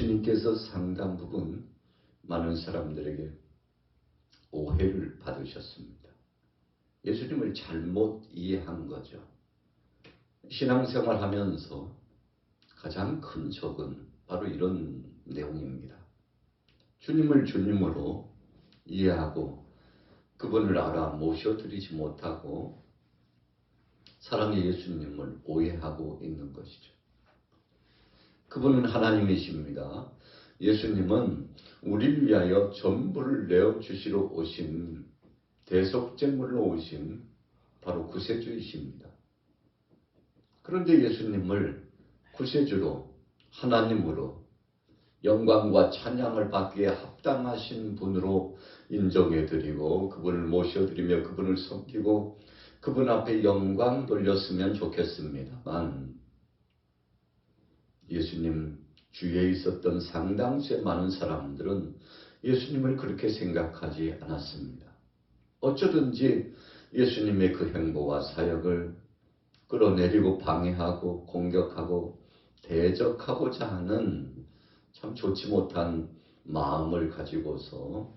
예수님께서 상당 부분 많은 사람들에게 오해를 받으셨습니다. 예수님을 잘못 이해한 거죠. 신앙생활 하면서 가장 큰 적은 바로 이런 내용입니다. 주님을 주님으로 이해하고 그분을 알아 모셔드리지 못하고 사랑의 예수님을 오해하고 있는 것이죠. 그분은 하나님이십니다. 예수님은 우리를 위하여 전부를 내어 주시러 오신 대속제물로 오신 바로 구세주이십니다. 그런데 예수님을 구세주로 하나님으로 영광과 찬양을 받기에 합당하신 분으로 인정해 드리고 그분을 모셔 드리며 그분을 섬기고 그분 앞에 영광 돌렸으면 좋겠습니다만 예수님 주위에 있었던 상당수의 많은 사람들은 예수님을 그렇게 생각하지 않았습니다. 어쩌든지 예수님의 그 행보와 사역을 끌어내리고 방해하고 공격하고 대적하고자 하는 참 좋지 못한 마음을 가지고서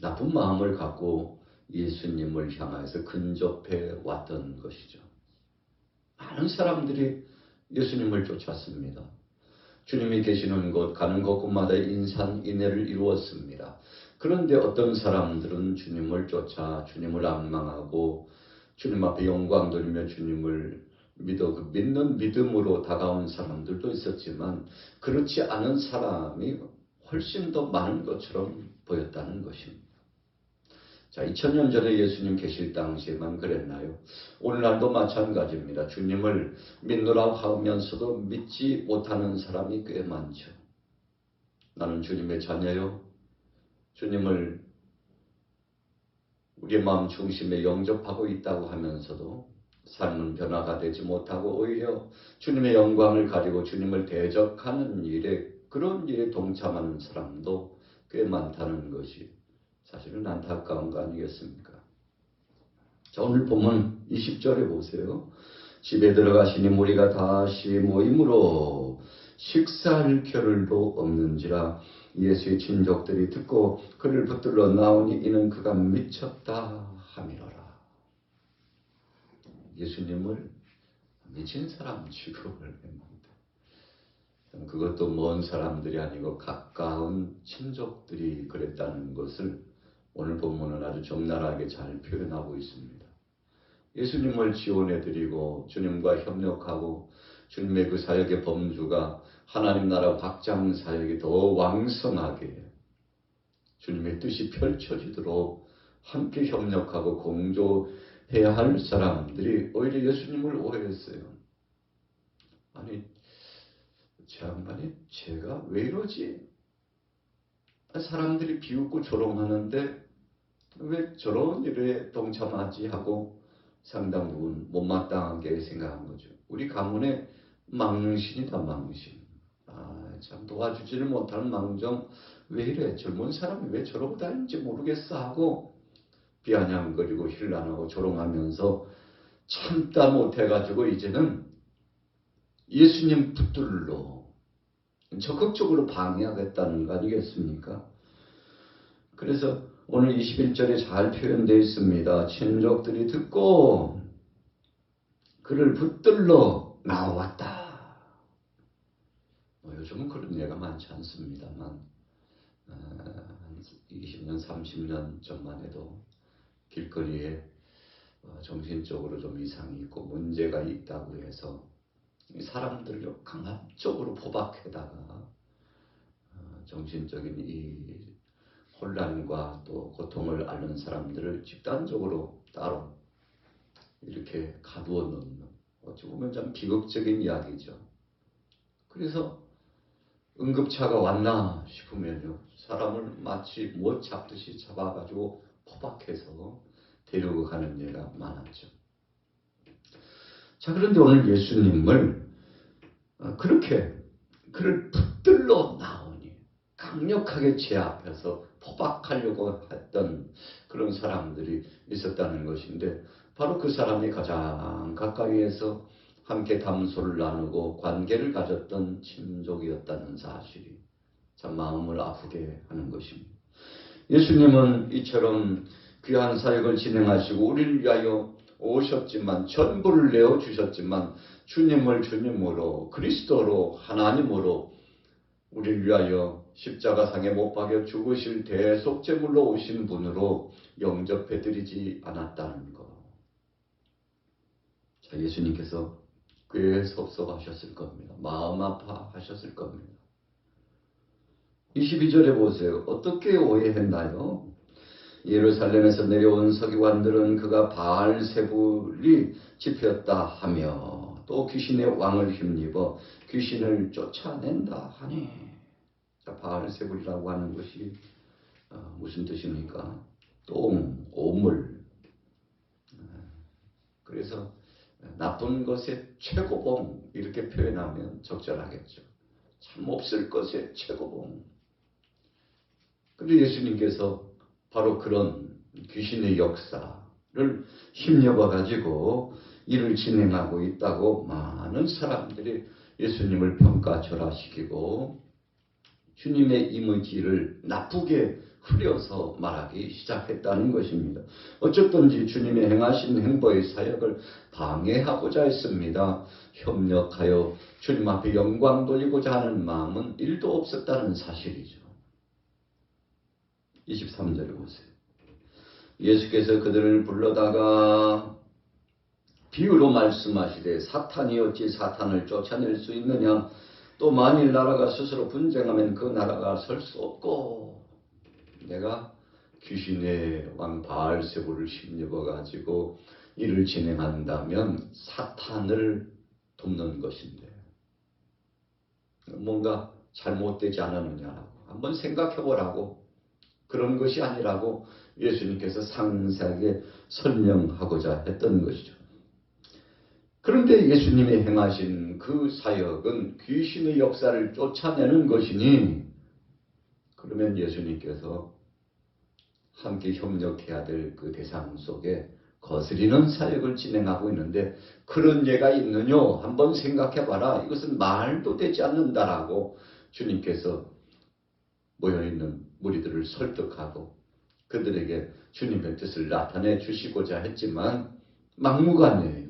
나쁜 마음을 갖고 예수님을 향해서 근접해 왔던 것이죠. 많은 사람들이 예수님을 쫓았습니다. 주님이 계시는 곳, 가는 곳곳마다 인산인해를 이루었습니다. 그런데 어떤 사람들은 주님을 쫓아 주님을 악망하고 주님 앞에 영광 돌리며 주님을 믿어 그 믿는 믿음으로 다가온 사람들도 있었지만 그렇지 않은 사람이 훨씬 더 많은 것처럼 보였다는 것입니다. 자, 2000년 전에 예수님 계실 당시에만 그랬나요? 오늘날도 마찬가지입니다. 주님을 믿노라 하면서도 믿지 못하는 사람이 꽤 많죠. 나는 주님의 자녀요. 주님을 우리의 마음 중심에 영접하고 있다고 하면서도 삶은 변화가 되지 못하고 오히려 주님의 영광을 가지고 주님을 대적하는 일에 그런 일에 동참하는 사람도 꽤 많다는 것이 사실은 안타까운 거 아니겠습니까? 자, 오늘 보면 20절에 보세요. 집에 들어가시니 무리가 다시 모임으로 식사할 겨를도 없는지라 예수의 친족들이 듣고 그를 붙들러 나오니 이는 그가 미쳤다 하미로라. 예수님을 미친 사람 취급을 합니다. 그것도 먼 사람들이 아니고 가까운 친족들이 그랬다는 것을 오늘 본문은 아주 적나라하게 잘 표현하고 있습니다. 예수님을 지원해드리고 주님과 협력하고 주님의 그 사역의 범주가 하나님 나라 확장 사역이 더 왕성하게 주님의 뜻이 펼쳐지도록 함께 협력하고 공조해야 할 사람들이 오히려 예수님을 오해했어요. 아니, 제 양반이 제가 왜 이러지? 사람들이 비웃고 조롱하는데 왜 저런 일에 동참하지 하고 상당 부분 못마땅하게 생각한 거죠. 우리 가문의 망신이다 망신. 아, 참 도와주지를 못하는 망정 왜 이래 젊은 사람이 왜 저러고 다니는지 모르겠어 하고 비아냥거리고 힐난하고 조롱하면서 참다 못해가지고 이제는 예수님 붙들러 적극적으로 방해하겠다는 거 아니겠습니까? 그래서 오늘 21절에 잘 표현되어 있습니다. 친족들이 듣고 그를 붙들러 나왔다. 뭐 요즘은 그런 예가 많지 않습니다만 20년, 30년 전만 해도 길거리에 어, 정신적으로 좀 이상이 있고 문제가 있다고 해서 사람들을 강압적으로 포박해다가 어, 정신적인 이 혼란과 또 고통을 앓는 사람들을 집단적으로 따로 이렇게 가두어 놓는 어찌 보면 참 비극적인 이야기죠. 그래서 응급차가 왔나 싶으면요. 사람을 마치 못 잡듯이 잡아가지고 포박해서 데리고 가는 예가 많았죠. 자, 그런데 오늘 예수님을 어, 그렇게 그를 붙들러 나오니 강력하게 제 앞에서 포박하려고 했던 그런 사람들이 있었다는 것인데 바로 그 사람이 가장 가까이에서 함께 담소를 나누고 관계를 가졌던 친족이었다는 사실이 참 마음을 아프게 하는 것입니다. 예수님은 이처럼 귀한 사역을 진행하시고 우리를 위하여 오셨지만 전부를 내어 주셨지만 주님을 주님으로 그리스도로 하나님으로 우리를 위하여 십자가상에 못 박여 죽으실 대속제물로 오신 분으로 영접해 드리지 않았다는 것. 자, 예수님께서 꽤 섭섭하셨을 겁니다. 마음 아파하셨을 겁니다. 22절에 보세요. 어떻게 오해했나요? 예루살렘에서 내려온 서기관들은 그가 바알세불이 집혔다 하며 또 귀신의 왕을 힘입어 귀신을 쫓아낸다 하니 자, 바알세불이라고 하는 것이 어, 무슨 뜻입니까? 똥, 오물. 어, 그래서 나쁜 것의 최고봉 이렇게 표현하면 적절하겠죠. 참 없을 것의 최고봉. 근데 예수님께서 바로 그런 귀신의 역사를 힘입어 가지고 일을 진행하고 있다고 많은 사람들이 예수님을 평가절하시키고 주님의 이미지를 나쁘게 흐려서 말하기 시작했다는 것입니다. 어쨌든지 주님의 행하신 행보의 사역을 방해하고자 했습니다. 협력하여 주님 앞에 영광 돌리고자 하는 마음은 일도 없었다는 사실이죠. 23절에 보세요. 예수께서 그들을 불러다가 비유로 말씀하시되 사탄이 어찌 사탄을 쫓아낼 수 있느냐 또 만일 나라가 스스로 분쟁하면 그 나라가 설 수 없고 내가 귀신의 왕 바알세부를 힘입어 가지고 일을 진행한다면 사탄을 돕는 것인데 뭔가 잘못되지 않았느냐라고 한번 생각해 보라고 그런 것이 아니라고 예수님께서 상세하게 설명하고자 했던 것이죠. 그런데 예수님이 행하신 그 사역은 귀신의 역사를 쫓아내는 것이니 그러면 예수님께서 함께 협력해야 될 그 대상 속에 거스리는 사역을 진행하고 있는데 그런 예가 있느냐 한번 생각해 봐라 이것은 말도 되지 않는다라고 주님께서 모여있는 무리들을 설득하고 그들에게 주님의 뜻을 나타내 주시고자 했지만 막무가내예요.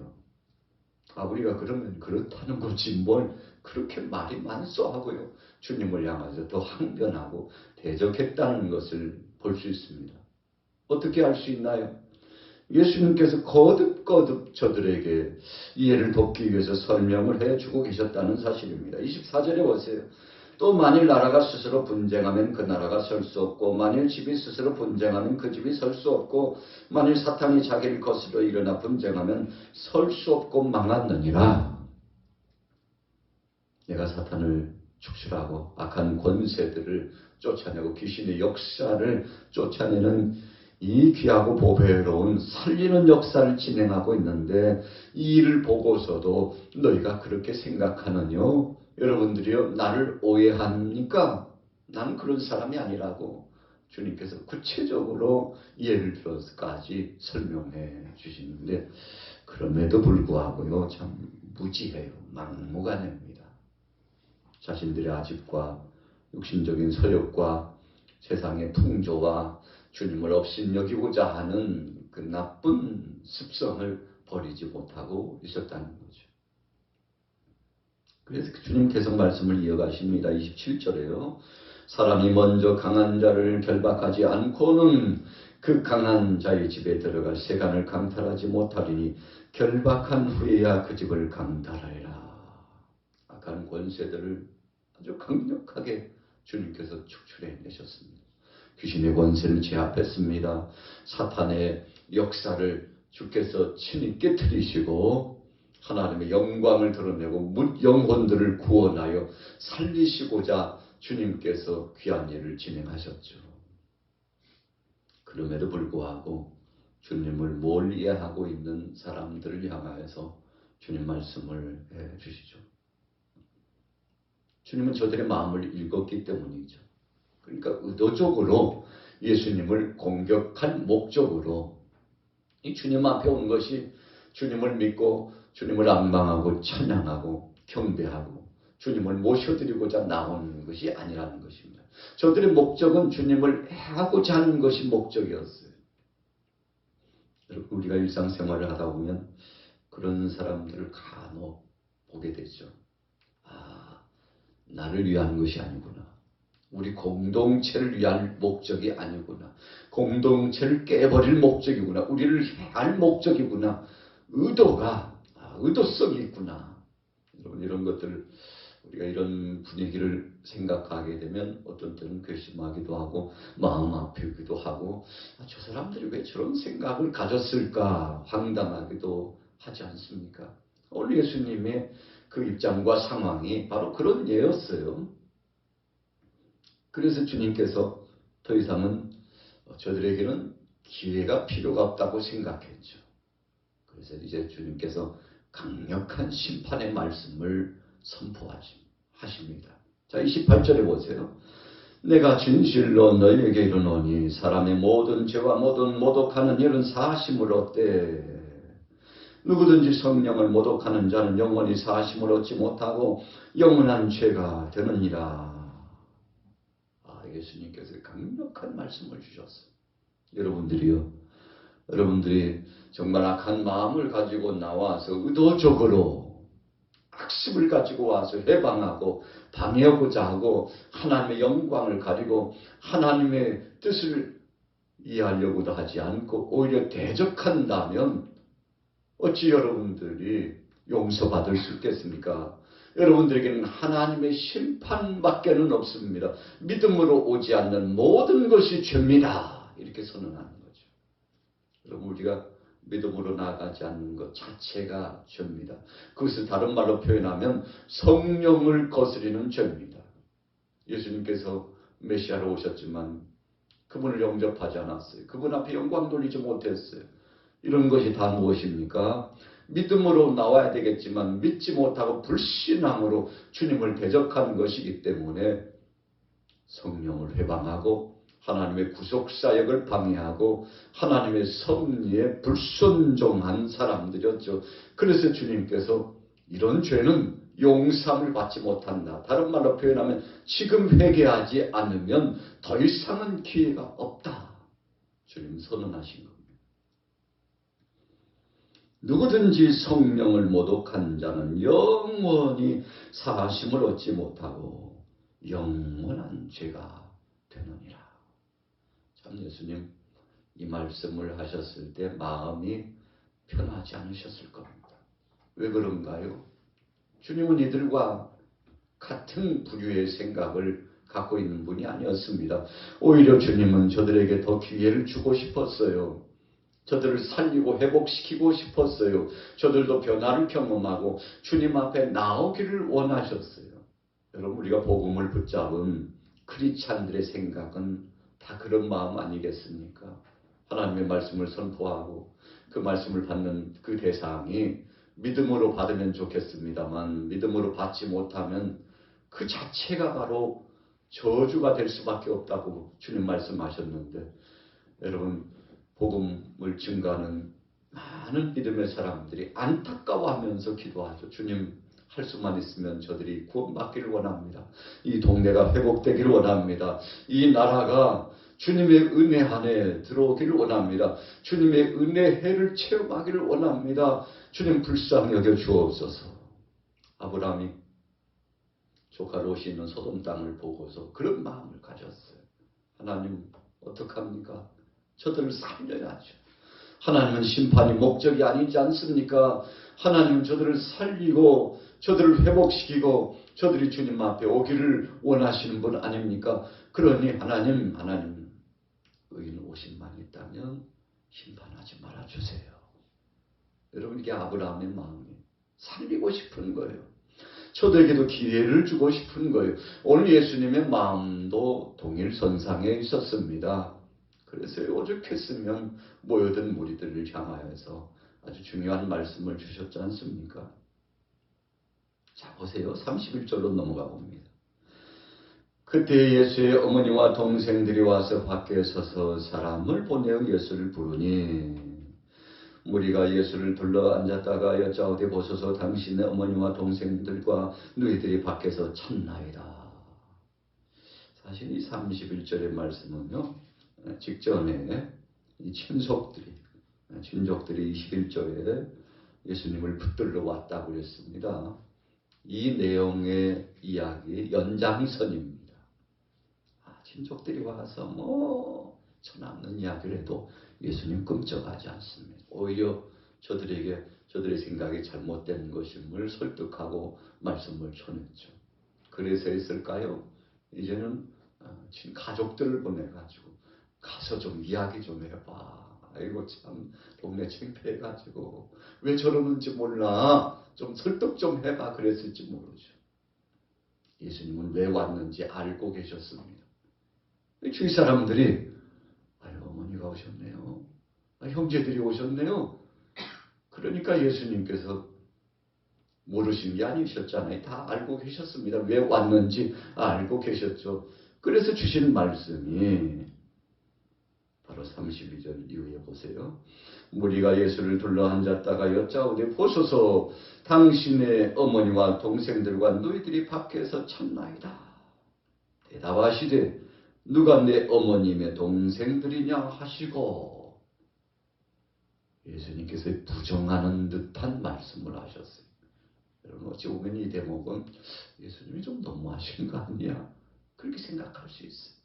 아 우리가 그러면 그렇다는 거지 뭘 그렇게 말이 많소 하고요. 주님을 향해서 더 항변하고 대적했다는 것을 볼 수 있습니다. 어떻게 할수 있나요? 예수님께서 거듭거듭 저들에게 이해를 돕기 위해서 설명을 해주고 계셨다는 사실입니다. 24절에 보세요. 또 만일 나라가 스스로 분쟁하면 그 나라가 설 수 없고 만일 집이 스스로 분쟁하면 그 집이 설 수 없고 만일 사탄이 자기를 거스려 일어나 분쟁하면 설 수 없고 망하느니라. 내가 사탄을 축출하고 악한 권세들을 쫓아내고 귀신의 역사를 쫓아내는 이 귀하고 보배로운 살리는 역사를 진행하고 있는데 이 일을 보고서도 너희가 그렇게 생각하느냐? 여러분들이요 나를 오해합니까? 나는 그런 사람이 아니라고 주님께서 구체적으로 예를 들어서까지 설명해 주시는데 그럼에도 불구하고요 참 무지해요 막무가내입니다. 자신들의 아집과 육신적인 소욕과 세상의 풍조와 주님을 업신여기고자 하는 그 나쁜 습성을 버리지 못하고 있었다는 거죠. 그래서 주님 계속 말씀을 이어가십니다. 27절에요. 사람이 먼저 강한 자를 결박하지 않고는 그 강한 자의 집에 들어갈 세간을 강탈하지 못하리니 결박한 후에야 그 집을 강탈하리라. 악한 권세들을 아주 강력하게 주님께서 축출해 내셨습니다. 귀신의 권세를 제압했습니다. 사탄의 역사를 주께서 친히 깨뜨리시고 하나님의 영광을 드러내고 영혼들을 구원하여 살리시고자 주님께서 귀한 일을 진행하셨죠. 그럼에도 불구하고 주님을 뭘 이해하고 있는 사람들을 향하여서 주님 말씀을 해 주시죠. 주님은 저들의 마음을 읽었기 때문이죠. 그러니까 의도적으로 예수님을 공격할 목적으로 이 주님 앞에 온 것이 주님을 믿고 주님을 안방하고 찬양하고 경배하고 주님을 모셔드리고자 나온 것이 아니라는 것입니다. 저들의 목적은 주님을 해하고자 하는 것이 목적이었어요. 우리가 일상생활을 하다 보면 그런 사람들을 간혹 보게 되죠. 아, 나를 위한 것이 아니구나. 우리 공동체를 위한 목적이 아니구나. 공동체를 깨버릴 목적이구나. 우리를 해할 목적이구나. 의도가, 아, 의도성이 있구나. 여러분, 이런 것들, 우리가 이런 분위기를 생각하게 되면 어떤 때는 괘씸하기도 하고, 마음 아프기도 하고, 아, 저 사람들이 왜 저런 생각을 가졌을까? 황당하기도 하지 않습니까? 오늘 예수님의 그 입장과 상황이 바로 그런 예였어요. 그래서 주님께서 더 이상은 저들에게는 기회가 필요가 없다고 생각했죠. 그래서 이제 주님께서 강력한 심판의 말씀을 선포하십니다. 자, 28절에 보세요. 내가 진실로 너희에게 이르노니 사람의 모든 죄와 모든 모독하는 일은 사심을 얻되 누구든지 성령을 모독하는 자는 영원히 사심을 얻지 못하고 영원한 죄가 되느니라. 아, 예수님께서 강력한 말씀을 주셨어요. 여러분들이요. 여러분들이 정말 악한 마음을 가지고 나와서 의도적으로 악심을 가지고 와서 해방하고 방해하고자 하고 하나님의 영광을 가지고 하나님의 뜻을 이해하려고도 하지 않고 오히려 대적한다면 어찌 여러분들이 용서받을 수 있겠습니까? 여러분들에게는 하나님의 심판밖에는 없습니다. 믿음으로 오지 않는 모든 것이 죄입니다. 이렇게 거죠. 여러분 우리가 믿음으로 나아가지 않는 것 자체가 죄입니다. 그것을 다른 말로 표현하면 성령을 거스리는 죄입니다. 예수님께서 메시아로 오셨지만 그분을 영접하지 않았어요. 그분 앞에 영광 돌리지 못했어요. 이런 것이 다 무엇입니까? 믿음으로 나와야 되겠지만 믿지 못하고 불신앙으로 주님을 대적한 것이기 때문에 성령을 회방하고 하나님의 구속 사역을 방해하고 하나님의 섭리에 불순종한 사람들이었죠. 그래서 주님께서 이런 죄는 용서함을 받지 못한다. 다른 말로 표현하면 지금 회개하지 않으면 더 이상은 기회가 없다. 주님 선언하신 겁니다. 누구든지 성령을 모독한 자는 영원히 사심을 얻지 못하고 영원한 죄가 되느니라. 참 예수님 이 말씀을 하셨을 때 마음이 편하지 않으셨을 겁니다. 왜 그런가요? 주님은 이들과 같은 부류의 생각을 갖고 있는 분이 아니었습니다. 오히려 주님은 저들에게 더 기회를 주고 싶었어요. 저들을 살리고 회복시키고 싶었어요. 저들도 변화를 경험하고 주님 앞에 나오기를 원하셨어요. 여러분 우리가 복음을 붙잡은 크리찬들의 생각은 다 그런 마음 아니겠습니까? 하나님의 말씀을 선포하고 그 말씀을 받는 그 대상이 믿음으로 받으면 좋겠습니다만 믿음으로 받지 못하면 그 자체가 바로 저주가 될 수밖에 없다고 주님 말씀하셨는데 여러분 복음을 증가하는 많은 믿음의 사람들이 안타까워하면서 기도하죠. 주님 할 수만 있으면 저들이 구원받기를 원합니다. 이 동네가 회복되기를 원합니다. 이 나라가 주님의 은혜 안에 들어오기를 원합니다. 주님의 은혜 해를 체험하기를 원합니다. 주님 불쌍히 여겨 주옵소서. 아브라함이 조카 롯이 있는 소돔 땅을 보고서 그런 마음을 가졌어요. 하나님 어떡합니까? 저들을 살려야죠. 하나님은 심판이 목적이 아니지 않습니까? 하나님은 저들을 살리고 저들을 회복시키고 저들이 주님 앞에 오기를 원하시는 분 아닙니까? 그러니 하나님, 하나님 의인 오신만 있다면 심판하지 말아주세요. 여러분 이게 아브라함의 마음이 살리고 싶은 거예요. 저들에게도 기회를 주고 싶은 거예요. 오늘 예수님의 마음도 동일선상에 있었습니다. 그래서 오죽했으면 모여든 무리들을 향하여서 아주 중요한 말씀을 주셨지 않습니까? 자, 보세요. 31절로 넘어가 봅니다. 그때 예수의 어머니와 동생들이 와서 밖에 서서 사람을 보내어 예수를 부르니 무리가 예수를 둘러 앉았다가 여짜오되 보소서 당신의 어머니와 동생들과 너희들이 밖에서 찾나이다. 사실 이 31절의 말씀은요, 직전에 이 친속들이, 친족들이 21절에 예수님을 붙들러 왔다고 그랬습니다. 이 내용의 이야기 연장선입니다. 아, 친족들이 와서 뭐 천없는 이야기를 해도 예수님 끔찍하지 않습니다. 오히려 저들에게 저들의 생각이 잘못된 것임을 설득하고 말씀을 전했죠. 그래서 했을까요? 이제는 어, 친 가족들을 보내가지고 가서 좀 이야기 좀 해봐. 아이고 참 동네 창피해가지고 왜 저러는지 몰라. 좀 설득 좀 해봐 그랬을지 모르죠. 예수님은 왜 왔는지 알고 계셨습니다. 주위 사람들이 아유 어머니가 오셨네요. 아, 형제들이 오셨네요. 그러니까 예수님께서 모르신 게 아니셨잖아요. 다 알고 계셨습니다. 왜 왔는지 알고 계셨죠. 그래서 주신 말씀이 바로 32절 이후에 보세요. 무리가 예수를 둘러 앉았다가 여짜오되 보소서 당신의 어머니와 동생들과 너희들이 밖에서 찾나이다. 대답하시되 누가 내 어머님의 동생들이냐 하시고 예수님께서 부정하는 듯한 말씀을 하셨어요. 여러분 어찌 보면 이 대목은 예수님이 좀 너무하신 거 아니야? 그렇게 생각할 수 있어요.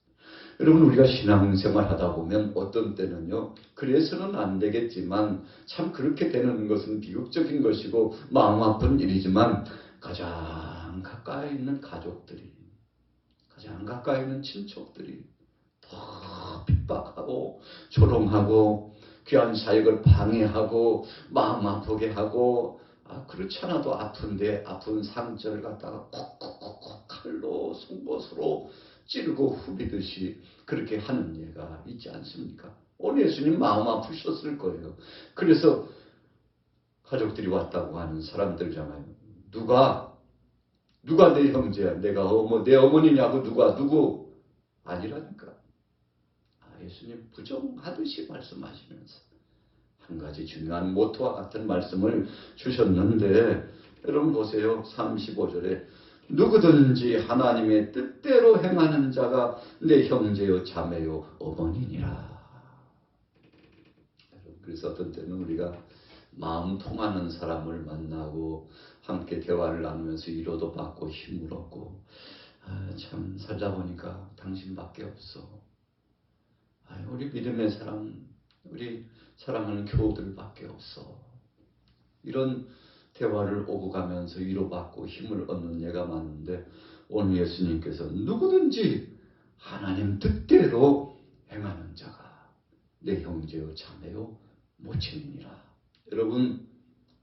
여러분 우리가 신앙생활 하다 보면 어떤 때는요 그래서는 안 되겠지만 참 그렇게 되는 것은 비극적인 것이고 마음 아픈 일이지만 가장 가까이 있는 가족들이 가장 가까이 있는 친척들이 더 핍박하고 조롱하고 귀한 사역을 방해하고 마음 아프게 하고 아, 그렇지 않아도 아픈데 아픈 상처를 갖다가 콕콕콕콕 칼로 송곳으로 찌르고 후비듯이 그렇게 하는 예가 있지 않습니까? 오늘 예수님 마음 아프셨을 거예요. 그래서 가족들이 왔다고 하는 사람들잖아요. 누가 누가 내 형제야? 내가 어머 내 어머니냐고 누가 누구 아니라니까. 아, 예수님 부정하듯이 말씀하시면서 한 가지 중요한 모토와 같은 말씀을 주셨는데 여러분 보세요. 35절에 누구든지 하나님의 뜻대로 행하는 자가 내 형제요 자매요 어머니니라. 그래서 어떤 때는 우리가 마음 통하는 사람을 만나고 함께 대화를 나누면서 위로도 받고 힘을 얻고 아, 참 살다 보니까 당신밖에 없어. 아, 우리 믿음의 사람, 우리 사랑하는 교우들밖에 없어. 이런 대화를 오고 가면서 위로받고 힘을 얻는 예가 많은데 오늘 예수님께서 누구든지 하나님 뜻대로 행하는 자가 내 형제요 자매요 모친이니라. 여러분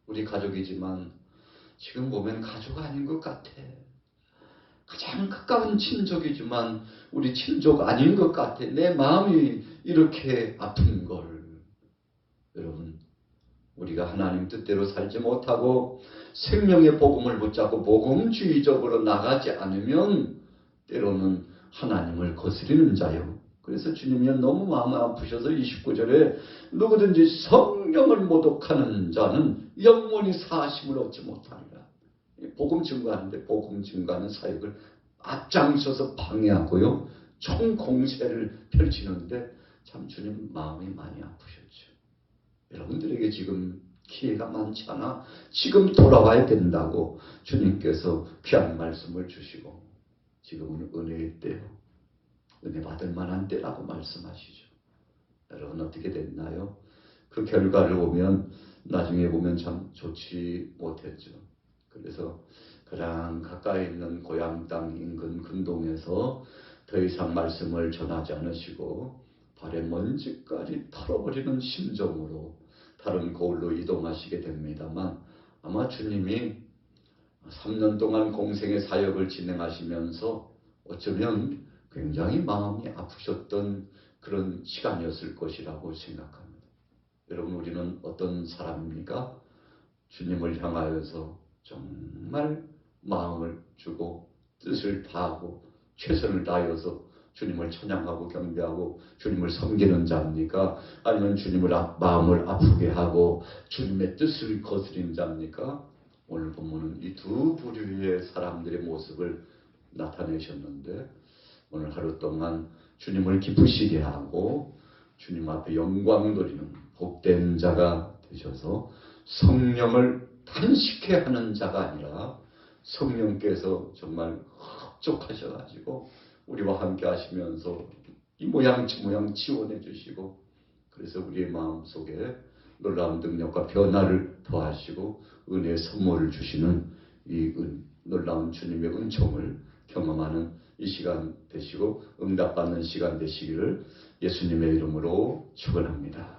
우리 가족이지만 지금 보면 가족 아닌 것 같아. 가장 가까운 친족이지만 우리 친족 아닌 것 같아. 내 마음이 이렇게 아픈 걸. 여러분 우리가 하나님 뜻대로 살지 못하고 생명의 복음을 붙잡고 복음주의적으로 나가지 않으면 때로는 하나님을 거스리는 자요. 그래서 주님이 너무 마음 아프셔서 29절에 누구든지 성령을 모독하는 자는 영원히 사심을 얻지 못하리라. 복음 증거하는데 복음 증거하는 사역을 앞장서서 방해하고요. 총 공세를 펼치는데 참 주님 마음이 많이 아프셨죠. 여러분들에게 지금 기회가 많지 않아 지금 돌아와야 된다고 주님께서 귀한 말씀을 주시고 지금은 은혜의 때요. 은혜 받을 만한 때라고 말씀하시죠. 여러분 어떻게 됐나요? 그 결과를 보면 나중에 보면 참 좋지 못했죠. 그래서 가장 가까이 있는 고향 땅 인근 근동에서 더 이상 말씀을 전하지 않으시고 발에 먼지까지 털어버리는 심정으로 다른 거울로 이동하시게 됩니다만 아마 주님이 3년 동안 공생의 사역을 진행하시면서 어쩌면 굉장히 마음이 아프셨던 그런 시간이었을 것이라고 생각합니다. 여러분 우리는 어떤 사람입니까? 주님을 향하여서 정말 마음을 주고 뜻을 다하고 최선을 다하여서 주님을 찬양하고 경배하고 주님을 섬기는 자입니까? 아니면 주님을 아- 마음을 아프게 하고 주님의 뜻을 거스리는 자입니까? 오늘 본문은 이 두 부류의 사람들의 모습을 나타내셨는데 오늘 하루 동안 주님을 기쁘시게 하고 주님 앞에 영광 돌리는 복된 자가 되셔서 성령을 탄식해 하는 자가 아니라 성령께서 정말 흡족하셔가지고 우리와 함께 하시면서 이 모양 저 모양 지원해 주시고 그래서 우리의 마음 속에 놀라운 능력과 변화를 더하시고 은혜의 선물을 주시는 이 은, 놀라운 주님의 은총을 경험하는 이 시간 되시고 응답받는 시간 되시기를 예수님의 이름으로 축원합니다.